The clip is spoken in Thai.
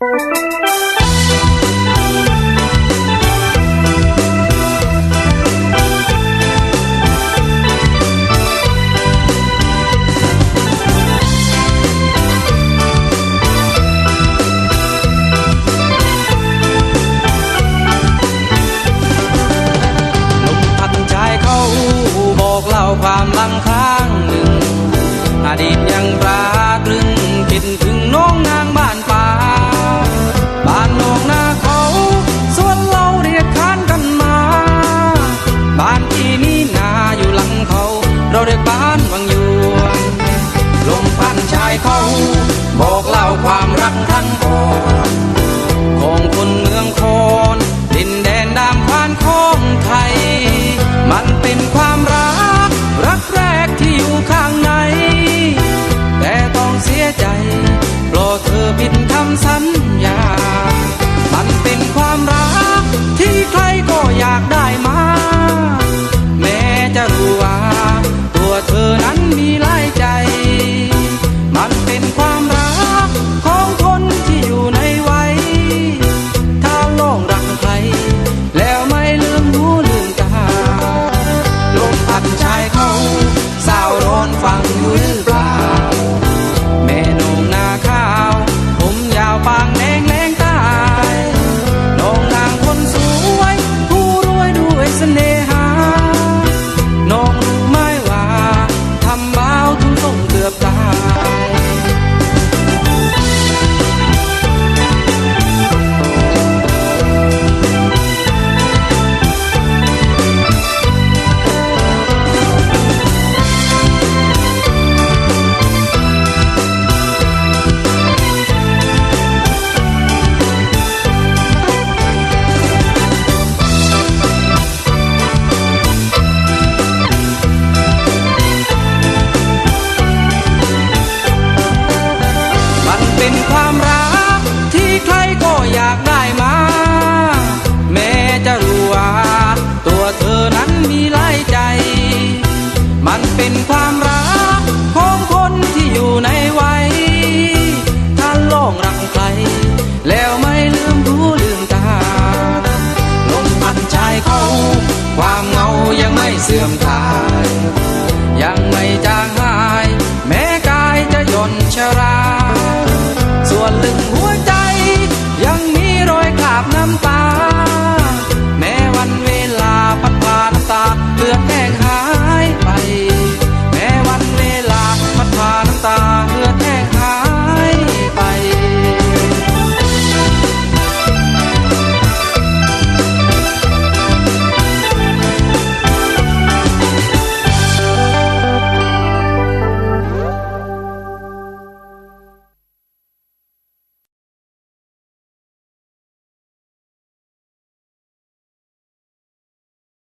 ความลังครั้หนึ่ง อดีตยังปราตรึงคิดถึงน้องนา นี้นาอยู่หลังเขา เราเรียกบ้านวังยวนลมพันชายเขา บอกเล่าความรักทั้งก่อนของคนเมืองคอนดินแดนดามควานของไทย มันเป็นความรัก ตัวเธอนั้นมี เป็นความรัก ที่ใครก็อยากได้มา แม้จะรู้ว่าตัวเธอนั้นมีหลายใจ มันเป็นความรัก ของคนที่อยู่ในวัยถ้าลองรักใคร แล้วไม่ลืมรู้ลืมตาลมพัดชายเขาความเงายังไม่เสื่อมคลาย ยังไม่จางหาย แม้กายจะย่นชรา ส่วนลึกหัวใจ ยังมีรอยขาบน้ำตา